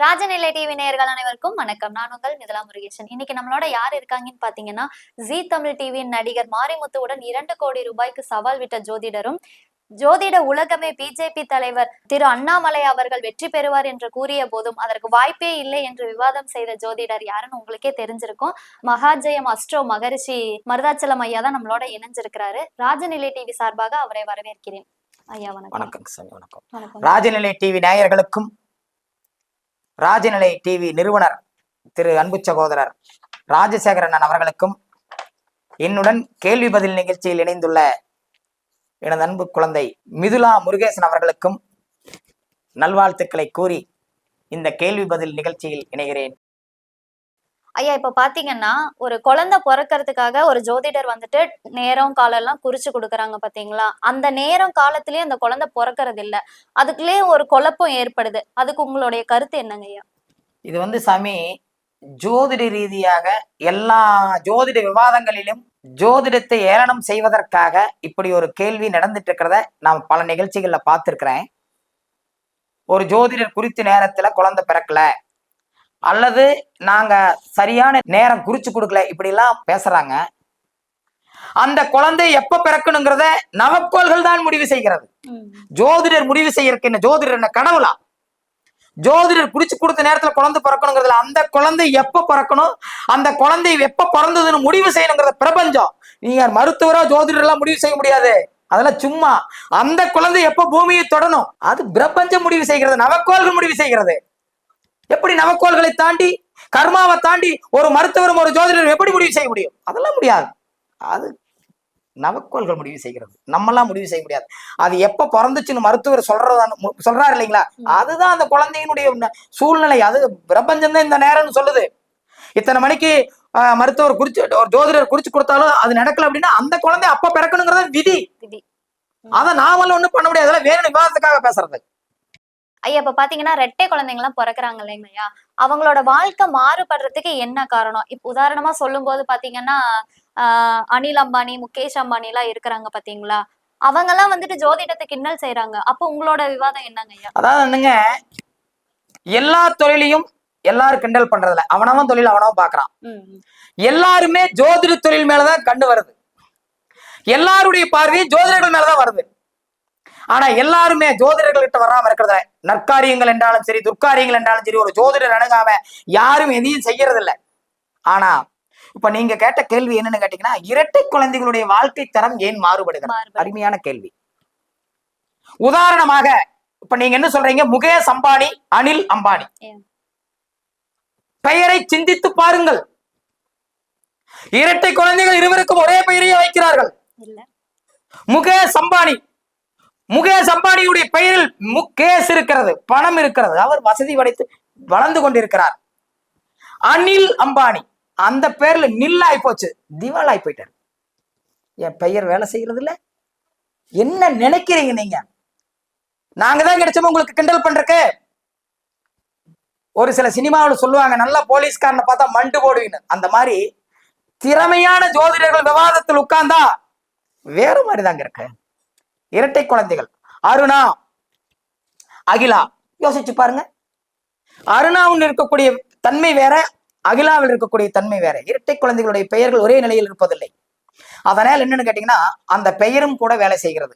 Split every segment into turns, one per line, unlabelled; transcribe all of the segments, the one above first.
Rajanilai TV நேயர்கள் அனைவருக்கும் வணக்கம். நான் உங்கள் மிதலா முருகேசன். இன்னைக்கு நம்மளோட யார் இருக்காங்கன்னு பாத்தீங்கன்னா ஜி தமிழ் டிவியின் நடிகர் மாரிமுத்துவுடன் இரண்டு கோடி ரூபாய்க்கு சவால் விட்ட ஜோதிடரும் ஜோதிட உலகமே பிஜேபி தலைவர் திரு அண்ணாமலை அவர்கள் வெற்றி பெறுவார் என்று கூறிய போதும் அதற்கு வாய்ப்பே இல்லை என்று விவாதம் செய்த ஜோதிடர் யாருன்னு உங்களுக்கே தெரிஞ்சிருக்கும். மகாஜெயம் அஸ்ட்ரோ மகரிஷி மருதாச்சலம் ஐயா தான் நம்மளோட இணைஞ்சிருக்கிறாரு. ராஜநிலை டிவி சார்பாக அவரை வரவேற்கிறேன். ஐயா வணக்கம்.
வணக்கம். ராஜநிலை டிவி நேயர்களுக்கும் ராஜநிலை டிவி நிறுவனர் திரு அன்பு சகோதரர் ராஜசேகரன் அவர்களுக்கும் என்னுடன் கேள்வி பதில் நிகழ்ச்சியில் இணைந்துள்ள எனது அன்பு குழந்தை மிதுலா முருகேசன் அவர்களுக்கும் நல்வாழ்த்துக்களை கூறி இந்த கேள்வி பதில் நிகழ்ச்சியில் இணைகிறேன்.
ஐயா இப்ப பாத்தீங்கன்னா ஒரு குழந்தை பிறக்கறதுக்காக ஒரு ஜோதிடர் வந்துட்டு நேரம் காலம் எல்லாம் குறிச்சு கொடுக்குறாங்க பாத்தீங்களா? அந்த நேரம் காலத்திலயே அந்த குழந்தை பிறக்கிறது இல்ல. அதுக்குள்ளே ஒரு குழப்பம் ஏற்படுது. அதுக்கு உங்களுடைய கருத்து என்னங்க ஐயா?
இது வந்து சாமி ஜோதிட ரீதியாக எல்லா ஜோதிட விவாதங்களிலும் ஜோதிடத்தை ஏளனம் செய்வதற்காக இப்படி ஒரு கேள்வி நடந்துட்டு இருக்கிறத நான் பல நிகழ்ச்சிகளில் பார்த்திருக்கிறேன் ஒரு ஜோதிடர் குறித்த நேரத்துல குழந்தை பிறக்கல. அல்லது நாங்க சரியான நேரம் குறிச்சு கொடுக்கல இப்படி எல்லாம் பேசுறாங்க. அந்த குழந்தை எப்ப பிறக்கணுங்கிறத நவக்கோள்கள் தான் முடிவு செய்கிறது. ஜோதிடர் முடிவு செய்யறதுக்கு என்ன ஜோதிடர் என்ன கடவுளா? ஜோதிடர் குடிச்சு கொடுத்த நேரத்துல குழந்தை பிறக்கணுங்கிறதுல அந்த குழந்தை எப்ப பிறக்கணும் அந்த குழந்தை எப்ப பிறந்ததுன்னு முடிவு செய்யணுங்கிறத பிரபஞ்சம். நீங்க மருத்துவரோ ஜோதிடர் எல்லாம் முடிவு செய்ய முடியாது. அதெல்லாம் சும்மா. அந்த குழந்தை எப்ப பூமியை தொடணும் அது பிரபஞ்சம் முடிவு செய்கிறது நவக்கோள்கள் முடிவு செய்கிறது. எப்படி நவக்கோள்களை தாண்டி கர்மாவை தாண்டி ஒரு மருத்துவரும் ஒரு ஜோதிடரும் எப்படி முடிவு செய்ய முடியும்? அதெல்லாம் முடியாது. அது நவக்கோள்கள் முடிவு செய்கிறது. நம்மெல்லாம் முடிவு செய்ய முடியாது. அது எப்ப பிறந்துச்சுன்னு மருத்துவர் சொல்றதா சொல்றாரு இல்லைங்களா? அதுதான் அந்த குழந்தையினுடைய சூழ்நிலை. அது பிரபஞ்சம் தான் இந்த நேரம்னு சொல்லுது. இத்தனை மணிக்கு மருத்துவர் குறிச்சு ஒரு ஜோதிடர் குறிச்சு கொடுத்தாலும் அது நடக்கல அப்படின்னா அந்த குழந்தை அப்ப பிறக்கணுங்கிறத விதி.
விதி.
அதை நாமளும் ஒண்ணும் பண்ண முடியாது. அதெல்லாம் வேற விவாதத்துக்காக பேசுறது.
ஐயா இப்ப பாத்தீங்கன்னா ரெட்டை குழந்தைங்க எல்லாம் பிறக்குறாங்க இல்லைங்க ஐயா அவங்களோட வாழ்க்கை மாறுபடுறதுக்கு என்ன காரணம்? இப்ப உதாரணமா சொல்லும் போது பாத்தீங்கன்னா ஆஹ் அனில் அம்பானி முகேஷ் அம்பானி எல்லாம் இருக்கிறாங்க பாத்தீங்களா? அவங்க எல்லாம் வந்துட்டு ஜோதிடத்தை கிண்டல் செய்யறாங்க அப்போ உங்களோட விவாதம் என்னங்க ஐயா?
அதாவது என்னங்க எல்லா தொழிலையும் எல்லாரும் கிண்டல் பண்றதில்ல. அவனவன் தொழில் அவனவன் பாக்குறான். எல்லாருமே ஜோதிட தொழில் மேலதான் கண்டு வருது. எல்லாருடைய பார்வையும் ஜோதிடர்கள் மேலதான் வருது. ஆனா எல்லாருமே ஜோதிடர்கள்கிட்ட வராம இருக்கிறத நற்காரியங்கள் என்றாலும் சரி துர்க்காரியங்கள் என்றாலும் சரி ஒரு ஜோதிடர் அணுகாம யாரும் எதையும் செய்யறது இல்ல ஆனா இப்ப நீங்க கேட்ட கேள்வி என்னன்னு கேட்டீங்கன்னா இரட்டை குழந்தைகளுடைய வாழ்க்கை தரம் ஏன் மாறுபடுகிறது. அருமையான கேள்வி. உதாரணமாக இப்ப நீங்க என்ன சொல்றீங்க? முகேஷ் அம்பானி அனில் அம்பானி? பெயரை சிந்தித்து பாருங்கள். இரட்டை குழந்தைகள் இருவருக்கும் ஒரே பெயரையே வைக்கிறார்கள். முகேஷ் அம்பானி. முகேஷ் அம்பானியுடைய பெயரில் முகேஷ் இருக்கிறது பணம் இருக்கிறது. அவர் வசதி படைத்து வளர்ந்து கொண்டிருக்கிறார். அனில் அம்பானி. அந்த பேர்ல நில்லாய் போச்சு. திவாலாய் போயிட்டார். என் பெயர் வேலை செய்யறது இல்ல. என்ன நினைக்கிறீங்க நீங்க? நாங்க தான் கிடைச்சோம் உங்களுக்கு கிண்டல் பண்றக்கு ஒரு சில சினிமாவில் சொல்லுவாங்க நல்ல போலீஸ்காரனை பார்த்தா மண்டு போடுவீங்க அந்த மாதிரி திறமையான ஜோதிடர்கள் விவாதத்தில் உட்கார்ந்தா வேற மாதிரி தாங்க இருக்கு. இரட்டை குழந்தைகள். அருணா அகிலா யோசிச்சு பாருங்க. அருணாவில் இருக்கக்கூடிய தன்மை வேற அகிலாவில் இருக்கக்கூடிய தன்மை வேற. இரட்டை குழந்தைகளுடைய பெயர்கள் ஒரே நிலையில் இருப்பதில்லை. அதனால் என்னன்னு கேட்டீங்கன்னா அந்த பெயரும் கூட வேலை செய்கிறது.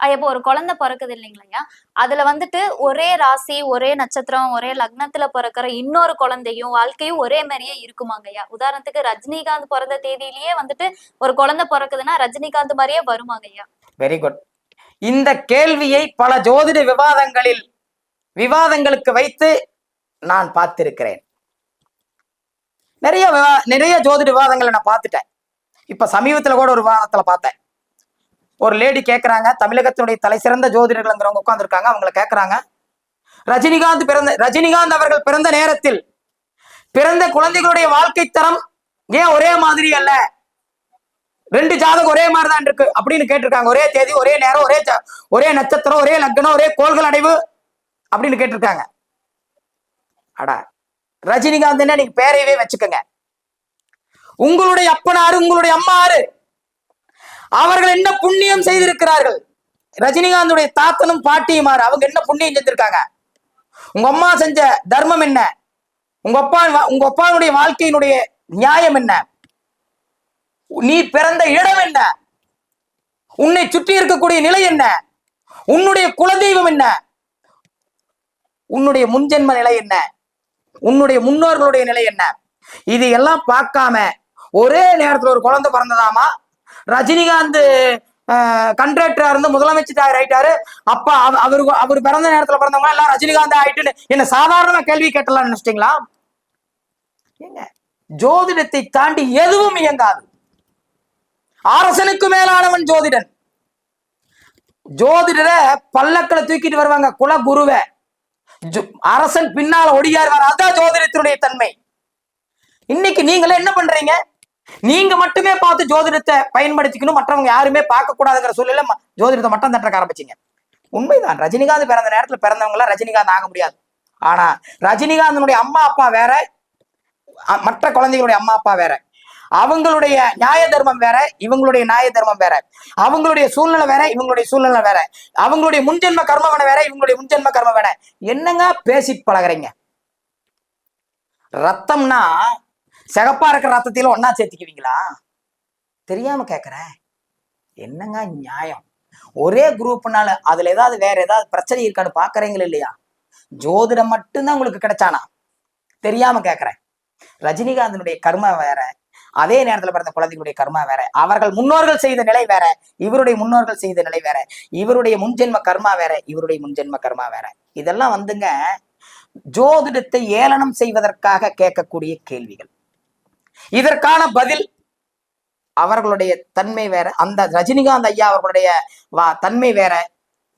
ஐயா இப்போ ஒரு குழந்தை பிறக்குது இல்லைங்களையா அதுல வந்துட்டு ஒரே ராசி ஒரே நட்சத்திரம் ஒரே லக்னத்துல பிறக்கிற இன்னொரு குழந்தையும் வாழ்க்கையும் ஒரே மாதிரியே இருக்குமாங்கய்யா உதாரணத்துக்கு ரஜினிகாந்த் பிறந்த தேதியிலேயே வந்துட்டு ஒரு குழந்தை பிறக்குதுன்னா ரஜினிகாந்த் மாதிரியே வருமாங்கய்யா
வெரி குட் இந்த கேள்வியை பல ஜோதிட விவாதங்களில் விவாதங்களுக்கு வைத்து நான் பார்த்திருக்கிறேன். நிறைய நிறைய ஜோதிட விவாதங்களை நான் பார்த்துட்டேன். இப்ப சமீபத்துல கூட ஒரு விவாதத்துல பார்த்தேன். ஒரு லேடி கேக்குறாங்க தமிழகத்தினுடைய தலை சிறந்த ஜோதிடர்கள்ங்கிறவங்க உட்காந்துருக்காங்க அவங்கள கேக்குறாங்க. ரஜினிகாந்த் பிறந்த ரஜினிகாந்த் அவர்கள் பிறந்த நேரத்தில் பிறந்த குழந்தைகளுடைய வாழ்க்கை தரம் ஏன் ஒரே மாதிரி அல்ல? ரெண்டு ஜாதகம் ஒரே மாதிரி தான் இருக்கு அப்படின்னு கேட்டிருக்காங்க. ஒரே தேதி ஒரே நேரம் ஒரே ஒரே நட்சத்திரம் ஒரே லக்னம் ஒரே கோள்கள் அடைவு அப்படின்னு கேட்டிருக்காங்க. அடா ரஜினிகாந்த் நீங்க பேரையவே வச்சுக்கோங்க. உங்களுடைய அப்பனாரு உங்களுடைய அம்மாரு அவர்கள் என்ன புண்ணியம் செய்திருக்கிறார்கள்? ரஜினிகாந்துடைய தாத்தனும் பாட்டியுமாறு அவங்க என்ன புண்ணியம் செஞ்சிருக்காங்க? உங்க அம்மா செஞ்ச தர்மம் என்ன? உங்க அப்பா உங்க அப்பாவுடைய வாழ்க்கையினுடைய நியாயம் என்ன? நீ பிறந்த இடம் என்ன? உன்னை சுற்றி இருக்கக்கூடிய நிலை என்ன? உன்னுடைய குலதெய்வம் என்ன? உன்னுடைய முன்ஜென்ம நிலை என்ன? உன்னுடைய முன்னோர்களுடைய நிலை என்ன? இது எல்லாம் பார்க்காம ஒரே நேரத்துல ஒரு குழந்தை பிறந்ததாமா? ரஜினிகாந்த் கண்ட்ராக்டரா இருந்து முதலமைச்சர் ஆயிட்டாரு. அப்ப அவ- அவரு அவர் பிறந்த நேரத்துல பிறந்தவங்க எல்லாம் ரஜினிகாந்த் ஆயிட்டுன்னு என்ன சாதாரண கேள்வி கேட்டலாம் நினைச்சிட்டீங்களா? ஏங்க ஜோதிடத்தை தாண்டி எதுவும் இயங்காது. அரசனுக்கு மேலானவன் ஜோதிடன். ஜோதிடரை பல்லக்களை தூக்கிட்டு வருவாங்க குல குருவ ஜோ- அரசன் பின்னால ஒடியாருவார் அதான் ஜோதிடத்தினுடைய தன்மை. இன்னைக்கு நீங்களே என்ன பண்றீங்க? நீங்க மட்டுமே பார்த்து ஜோதிடத்தை பயன்படுத்திக்கணும் மற்றவங்க யாருமே பார்க்க கூடாதுங்கிற சூழ்நிலை ஜோதிடத்தை மட்டும் தட்ட ஆரம்பிச்சிங்க. உண்மைதான் ரஜினிகாந்த் பிறந்த நேரத்துல பிறந்தவங்க எல்லாம் ரஜினிகாந்த் ஆக முடியாது. ஆனா ரஜினிகாந்தனுடைய அம்மா அப்பா வேற மற்ற குழந்தைகளுடைய அம்மா அப்பா வேற. அவங்களுடைய நியாய தர்மம் வேற இவங்களுடைய நியாய தர்மம் வேற. அவங்களுடைய சூழ்நிலை வேற இவங்களுடைய சூழ்நிலை வேற. அவங்களுடைய முன்ஜென்ம கர்மவன வேற இவங்களுடைய முன்ஜென்ம கர்ம வேற. என்னங்க பேசி பழகுறீங்க? ரத்தம்னா சிகப்பா இருக்கிற ரத்தத்தில ஒன்னா சேர்த்துக்குவீங்களா? தெரியாம கேக்குறேன். என்னங்க நியாயம்? ஒரே குரூப்னால அதுல ஏதாவது வேற ஏதாவது பிரச்சனை இருக்கான்னு பாக்குறீங்களா இல்லையா? ஜோதிடம் மட்டும்தான் உங்களுக்கு கிடைச்சானா? தெரியாம கேக்குறேன். ரஜினிகாந்தனுடைய கர்மம் வேற அதே நேரத்துல பிறந்த குழந்தைகளுடைய கர்மா வேற. அவர்கள் முன்னோர்கள் செய்த நிலை வேற. இவருடைய முன்னோர்கள் செய்த நிலை வேற. இவருடைய முன்ஜென்ம கர்மா வேற. இவருடைய முன்ஜென்ம கர்மா வேற. இதெல்லாம் வந்துங்க ஜோதிடத்தை ஏளனம் செய்வதற்காக கேட்கக்கூடிய கேள்விகள். இதற்கான பதில் அவர்களுடைய தன்மை வேற. அந்த ரஜினிகாந்த் ஐயா அவர்களுடைய வா- தன்மை வேற.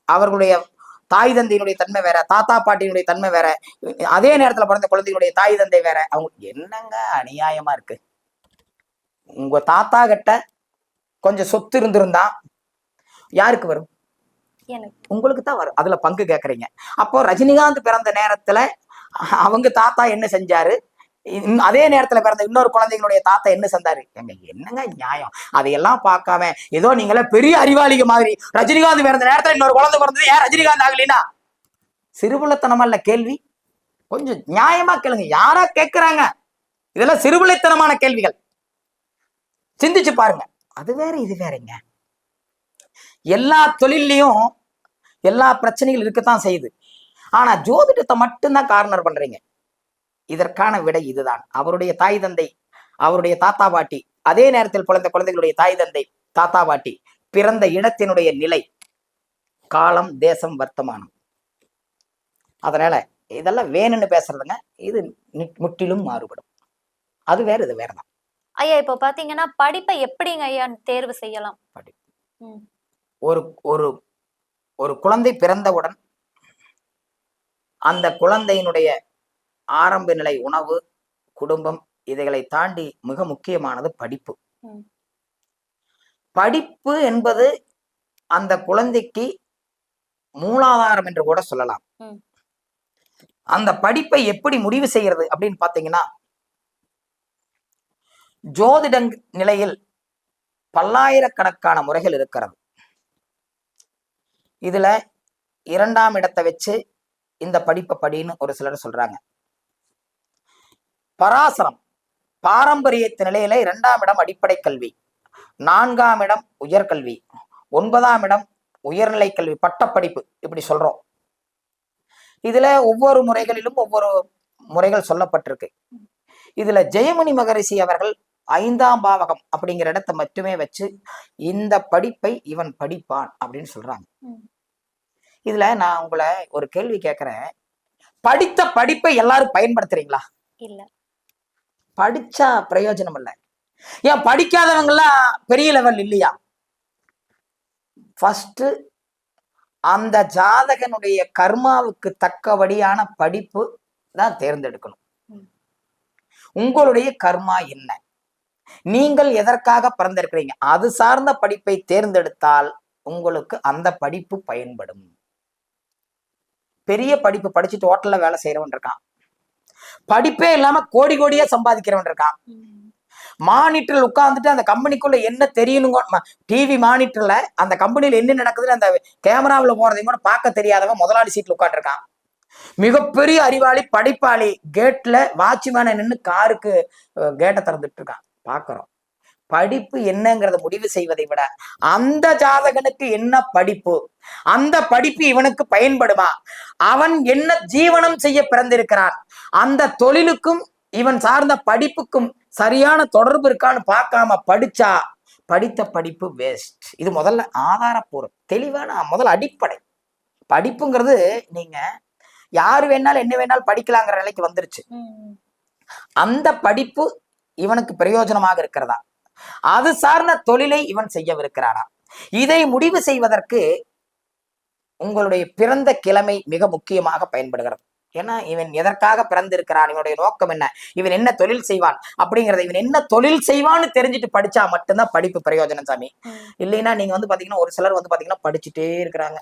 அவர்களுடைய தாய் தந்தையினுடைய தன்மை வேற. தாத்தா பாட்டியினுடைய தன்மை வேற. அதே நேரத்துல பிறந்த குழந்தைகளுடைய தாய் தந்தை வேற. அவங்க என்னங்க அநியாயமா இருக்கு? உங்க தாத்தா கிட்ட கொஞ்சம் சொத்து இருந்திருந்தா யாருக்கு வரும்? உங்களுக்கு தான் வரும். அதுல பங்கு கேக்குறீங்க. அப்போ ரஜினிகாந்த் பிறந்த நேரத்துல அவங்க தாத்தா என்ன செஞ்சாரு? அதே நேரத்துல பிறந்த இன்னொரு குழந்தைங்களுடைய தாத்தா என்ன செஞ்சாரு? எங்க என்னங்க நியாயம்? அதையெல்லாம் பார்க்காம ஏதோ நீங்களே பெரிய அறிவாளிக மாதிரி ரஜினிகாந்த் பிறந்த நேரத்துல இன்னொரு குழந்தை பிறந்தது ஏன் ரஜினிகாந்த் ஆகலைன்னா? சிறுபுள்ளத்தனமா இல்ல கேள்வி? கொஞ்சம் நியாயமா கேளுங்க. யாரா கேக்குறாங்க? இதெல்லாம் சிறுபிள்ளைத்தனமான கேள்விகள். சிந்திச்சு பாருங்க. அது வேற இது வேறங்க. எல்லா தொழில்லையும் எல்லா பிரச்சனைகள் இருக்கத்தான் செய்யுது. ஆனா ஜோதிடத்தை மட்டும்தான் கார்னர் பண்றீங்க. இதற்கான விடை இதுதான். அவருடைய தாய் தந்தை அவருடைய தாத்தா பாட்டி அதே நேரத்தில் பிறந்த குழந்தைகளுடைய தாய் தந்தை தாத்தா பாட்டி பிறந்த இடத்தினுடைய நிலை காலம் தேசம் வர்த்தமானம். அதனால இதெல்லாம் வேணும்னு பேசுறதுங்க இது முற்றிலும் மாறுபடும். அது வேற இது வேறதான்.
ஐயா இப்போ பாத்தீங்கன்னா படிப்பை எப்படிங்க ஐயா தேர்வு செய்யலாம்
படிப்பு. ஒரு ஒரு ஒரு குழந்தை பிறந்தவுடன் அந்த குழந்தையினுடைய ஆரம்ப நிலை உணவு குடும்பம் இதைகளை தாண்டி மிக முக்கியமானது படிப்பு. படிப்பு என்பது அந்த குழந்தைக்கு மூலாதாரம் என்று கூட சொல்லலாம். அந்த படிப்பை எப்படி முடிவு செய்யறது அப்படின்னு பாத்தீங்கன்னா ஜோதிட நிலையில் பல்லாயிரக்கணக்கான முறைகள் இருக்கிறது. இதுல இரண்டாம் இடத்தை வச்சு இந்த படிப்பை படின்னு ஒரு சிலர் சொல்றாங்க. பராசரம் பாரம்பரியத்து நிலையில இரண்டாம் இடம் அடிப்படை கல்வி நான்காம் இடம் உயர்கல்வி ஒன்பதாம் இடம் உயர்நிலை கல்வி பட்டப்படிப்பு இப்படி சொல்றோம். இதுல ஒவ்வொரு முறைகளிலும் ஒவ்வொரு முறைகள் சொல்லப்பட்டிருக்கு. இதுல ஜெயமணி மகரிஷி அவர்கள் ஐந்தாம் பாவகம் அப்படிங்கிற இடத்தை மட்டுமே வச்சு இந்த படிப்பை இவன் படிப்பான் அப்படின்னு சொல்றாங்க. இதுல நான் உங்களை ஒரு கேள்வி கேட்கிறேன் படித்த படிப்பை எல்லாரும் பயன்படுத்துறீங்களா?
இல்ல.
படிச்சா பிரயோஜனம் இல்லை. ஏன் படிக்காதவங்க எல்லாம் பெரிய லெவல் இல்லையா? ஃபர்ஸ்ட் அந்த ஜாதகனுடைய கர்மாவுக்கு தக்கபடியான படிப்பு தான் தேர்ந்தெடுக்கணும். உங்களுடைய கர்மா என்ன? நீங்கள் எதற்காக பிறந்திருக்கிறீங்க? அது சார்ந்த படிப்பை தேர்ந்தெடுத்தால் உங்களுக்கு அந்த படிப்பு பயன்படும். பெரிய படிப்பு படிச்சுட்டு ஹோட்டல்ல வேலை செய்யறவன் இருக்கான். படிப்பே இல்லாம கோடி கோடியா சம்பாதிக்கிறவன் இருக்கான். மானிட்டர்ல உட்காந்துட்டு அந்த கம்பெனிக்குள்ள என்ன தெரியணுங்க டிவி மானிட்டர்ல அந்த கம்பெனியில என்ன நடக்குதுன்னு அந்த கேமராவுல போறதையும் கூட பார்க்க தெரியாதவன் முதலாளி சீட்ல உட்காந்துருக்கான் மிகப்பெரிய அறிவாளி படிப்பாளி கேட்ல வாட்ச்மேனை நின்று காருக்கு கேட்டை திறந்துட்டு இருக்கான். பாக்குறோம் படிப்பு என்னங்கிறத முடிவு செய்வதை விட அந்த ஜாதகனுக்கு என்ன படிப்பு? அந்த படிப்பு இவனுக்கு பயன்படுமா? அவன் என்ன ஜீவனம் செய்ய பிறந்திருக்கிறான்? அந்த தொழிலுக்கும் இவன் சார்ந்த படிப்புக்கும் சரியான தொடர்பு இருக்கான்னு பார்க்காம படிச்சா படித்த படிப்பு வேஸ்ட் இது முதல்ல ஆதாரப்பூர்வம். தெளிவான முதல்ல அடிப்படை. படிப்புங்கிறது நீங்க யாரு வேணாலும் என்ன வேணாலும் படிக்கலாங்கிற நிலைக்கு வந்துருச்சு. அந்த படிப்பு இவனுக்கு பிரயோஜனமாக இருக்கிறதா? அது சார்ந்த தொழிலை இவன் செய்யவிருக்கிறானா? இதை முடிவு செய்வதற்கு உங்களுடைய பிறந்த கிழமை மிக முக்கியமாக பயன்படுகிறது. ஏன்னா இவன் எதற்காக பிறந்திருக்கிறான்? இவனுடைய நோக்கம் என்ன? இவன் என்ன தொழில் செய்வான்? அப்படிங்கறத இவன் என்ன தொழில் செய்வான்னு தெரிஞ்சுட்டு படிச்சா மட்டும்தான் படிப்பு பிரயோஜனம் சாமி. இல்லைன்னா நீங்க வந்து பாத்தீங்கன்னா ஒரு சிலர் வந்து பாத்தீங்கன்னா படிச்சுட்டே இருக்கிறாங்க.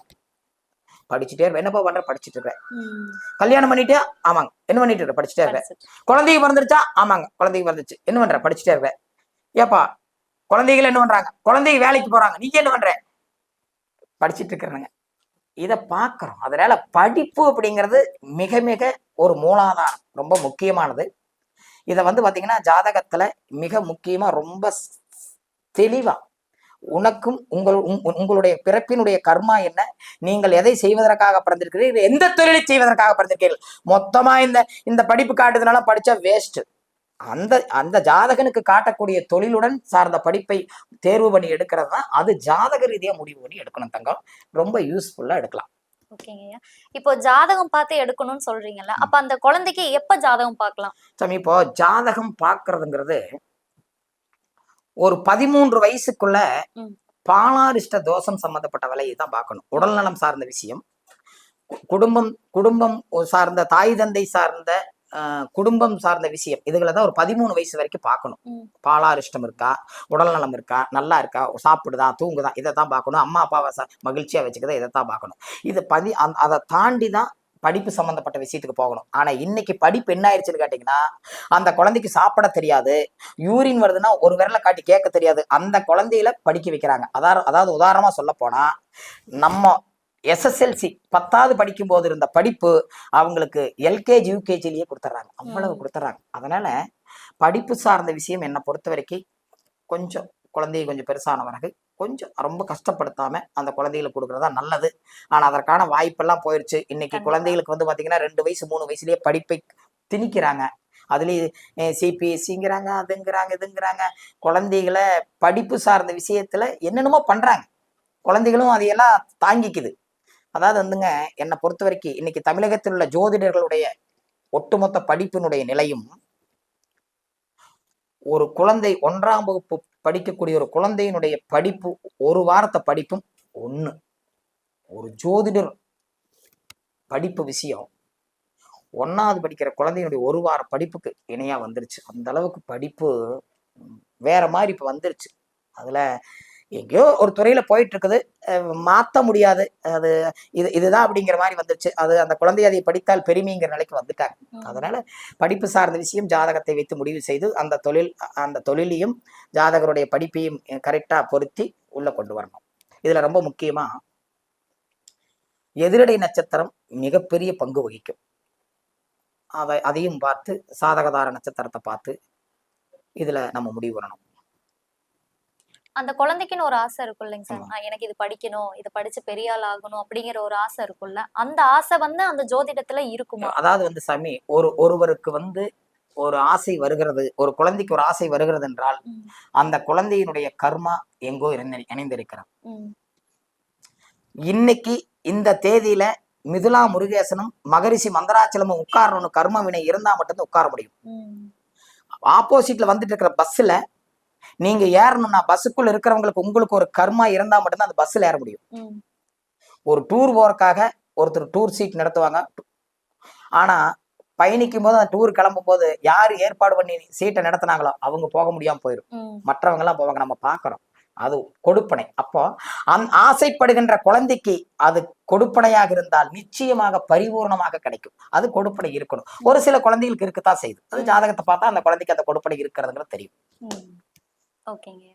படிச்சுட்டே இருப்பேன். என்னப்பா பண்ற? படிச்சுட்டு இருக்கேன். கல்யாணம் பண்ணிட்டு ஆமாங்க. என்ன பண்ணிட்டு இருக்க? படிச்சுட்டே இருக்கேன். குழந்தைக்கு பிறந்துருச்சா? ஆமாங்க. குழந்தைக்கு பிறந்துச்சு என்ன பண்ற? படிச்சுட்டே இருக்க ஏப்பா குழந்தைகள் என்ன பண்றாங்க? குழந்தைங்க வேலைக்கு போறாங்க. நீங்க என்ன பண்ற? படிச்சுட்டு இருக்கிறாங்க இதை பார்க்கிறோம். அதனால படிப்பு அப்படிங்கிறது மிக மிக ஒரு மூலாதாரம். ரொம்ப முக்கியமானது. இதை வந்து பாத்தீங்கன்னா ஜாதகத்துல மிக முக்கியமா ரொம்ப ஸ்- தெளிவா உனக்கும் உங்கள் உங்- உங்களுடைய பிறப்பினுடைய கர்மா என்ன? நீங்கள் எதை செய்வதற்காக பிறந்திருக்கிறீர்கள்? எந்த தொழிலை செய்வதற்காக பிறந்திருக்கிறீர்கள்? மொத்தமா இந்த இந்த படிப்பு காட்டுறதுனால படிச்சா வேஸ்ட் அந்த அந்த ஜாதகனுக்கு காட்டக்கூடிய தொழிலுடன் சார்ந்த படிப்பை தேர்வு பண்ணி எடுக்கிறது தான். அது ஜாதக ரீதியா முடிவு பண்ணி எடுக்கணும் தங்கம். ரொம்ப யூஸ்ஃபுல்லா எடுக்கலாம்.
ஓகேங்கய்யா இப்போ ஜாதகம் பார்த்து எடுக்கணும்னு சொல்றீங்கல்ல அப்ப அந்த குழந்தைக்கு எப்ப ஜாதகம் பார்க்கலாம்?
சாமி இப்போ ஜாதகம் பார்க்கறதுங்கிறது ஒரு பதிமூன்று வயசுக்குள்ள. பாலாரிஷ்ட தோஷம் சம்பந்தப்பட்ட வேலையை தான் பார்க்கணும். உடல்நலம் சார்ந்த விஷயம். குடும்பம் குடும்பம் சார்ந்த தாய் தந்தை சார்ந்த குடும்பம் சார்ந்த விஷயம். இதுகளை தான் ஒரு பதிமூணு வயசு வரைக்கும் பார்க்கணும். பாலாரிஷ்டம் இருக்கா? உடல் நலம் இருக்கா? நல்லா இருக்கா? சாப்பிடுதா? தூங்குதா? இதை தான் பார்க்கணும். அம்மா அப்பாவை ச- மகிழ்ச்சியா வச்சுக்கதா இதை தான் பார்க்கணும். இது பதி அந்த அதை தாண்டி தான் படிப்பு சம்பந்தப்பட்ட விஷயத்துக்கு போகணும். ஆனா இன்னைக்கு படிப்பு என்ன ஆயிடுச்சுன்னு கேட்டீங்கன்னா அந்த குழந்தைக்கு சாப்பிட தெரியாது. யூரின் வருதுன்னா ஒரு விரலை காட்டி கேட்க தெரியாது. அந்த குழந்தையில படிக்க வைக்கிறாங்க. அதாவது அதாவது உதாரணமா சொல்ல போனா நம்ம எஸ்எஸ்எல்சி பத்தாவது படிக்கும் போது இருந்த படிப்பு அவங்களுக்கு எல்கேஜி யூகேஜிலேயே கொடுத்துட்றாங்க அவ்வளவு. கொடுத்துட்றாங்க அதனால படிப்பு சார்ந்த விஷயம் என்னை பொறுத்த வரைக்கும் கொஞ்சம் குழந்தைய கொஞ்சம் பெருசான பிறகு கொஞ்சம் ரொம்ப கஷ்டப்படுத்தாம அந்த குழந்தைகளுக்கு கொடுக்கறதா நல்லது. ஆனா அதற்கான வாய்ப்பெல்லாம் போயிருச்சு. இன்னைக்கு. குழந்தைகளுக்கு வந்து பாத்தீங்கன்னா ரெண்டு வயசு மூணு வயசுலயே படிப்பை திணிக்கிறாங்க. அதுலயும் சிபிஎஸ்சிங்கிறாங்க அதுங்கிறாங்க இதுங்கிறாங்க. குழந்தைகளை படிப்பு சார்ந்த விஷயத்துல என்னென்னமோ பண்றாங்க. குழந்தைகளும் அதையெல்லாம் தாங்கிக்குது. அதாவது வந்துங்க என்னை பொறுத்த வரைக்கும் இன்னைக்கு தமிழகத்தில் உள்ள ஜோதிடர்களுடைய ஒட்டுமொத்த படிப்பினுடைய நிலையும் ஒரு குழந்தை ஒன்றாம் வகுப்பு படிக்கக்கூடிய ஒரு குழந்தையினுடைய படிப்பு ஒரு வாரத்தை படிப்பும் ஒன்று ஒரு ஜோதிடர் படிப்பு விஷயம். ஒன்றாவது படிக்கிற குழந்தையினுடைய ஒரு வார படிப்புக்கு இணையாக வந்துருச்சு. அந்த அளவுக்கு படிப்பு வேற மாதிரி இப்போ வந்துருச்சு. அதில் எங்கேயோ ஒரு துறையில போயிட்டு இருக்குது மாத்த முடியாது. அது இது இதுதான் அப்படிங்கிற மாதிரி வந்துருச்சு. அது அந்த குழந்தை அதை படித்தால் பெருமைங்கிற நிலைக்கு வந்துட்டாங்க. அதனால படிப்பு சார்ந்த விஷயம் ஜாதகத்தை வைத்து முடிவு செய்து அந்த தொழில் அந்த தொழிலையும் ஜாதகருடைய படிப்பையும் கரெக்டா பொருத்தி உள்ள கொண்டு வரணும். இதுல ரொம்ப முக்கியமா எதிரடை நட்சத்திரம் மிகப்பெரிய பங்கு வகிக்கும். அதை அதையும் பார்த்து சாதகதார நட்சத்திரத்தை பார்த்து இதுல நம்ம முடிவு வரணும்
அந்த குழந்தைக்குன்னு ஒரு ஆசை இருக்கும் இல்லைங்க சார் எனக்கு இது படிக்கணும் இது படிச்சு பெரிய ஆள் ஆகணும் அப்படிங்கிற ஒரு ஆசை இருக்கும்ல அந்த ஆசை வந்து அந்த ஜோதிடத்துல இருக்குமா
அதாவது வந்து சாமி ஒரு ஒருவருக்கு வந்து ஒரு ஆசை வருகிறது ஒரு குழந்தைக்கு ஒரு ஆசை வருகிறது என்றால். அந்த குழந்தையினுடைய கர்மா எங்கோ இணைந்து இணைந்திருக்கிறது. இன்னைக்கு இந்த தேதியில மிதுலா முருகேசனும் மகரிஷி மந்தராச்சலமும் உட்காரணும்னு கர்ம வினை இருந்தா மட்டும்தான் உட்கார முடியும். ஆப்போசிட்ல வந்துட்டு இருக்கிற பஸ்ல நீங்க ஏறணும்னா பஸ்ஸுக்குள்ள இருக்கிறவங்களுக்கு உங்களுக்கு ஒரு கர்மா இருந்தா மட்டும்தான் அந்த பஸ்ல ஏற முடியும். ஒரு டூர் போறதுக்காக ஒருத்தர் டூர் சீட் நடத்துவாங்க. ஆனா பயணிக்கும் போது அந்த டூர் கிளம்பும் போது யார் ஏற்பாடு பண்ணி சீட்டை நடத்துனாங்களோ அவங்க போக முடியாம போயிடும்
ம்,
மற்றவங்க எல்லாம் போவாங்க. நம்ம பார்க்கிறோம். அது கொடுப்பனை. அப்போ அந் ஆசைப்படுகின்ற குழந்தைக்கு அது கொடுப்பனையாக இருந்தால் நிச்சயமாக பரிபூர்ணமாக கிடைக்கும். அது கொடுப்பனை இருக்கணும். ஒரு சில குழந்தைகளுக்கு இருக்கத்தான் செய்யுது. அது ஜாதகத்தை பார்த்தா அந்த குழந்தைக்கு அந்த கொடுப்பனை இருக்கிறதுங்கிறது தெரியும்.
ஓகேங்க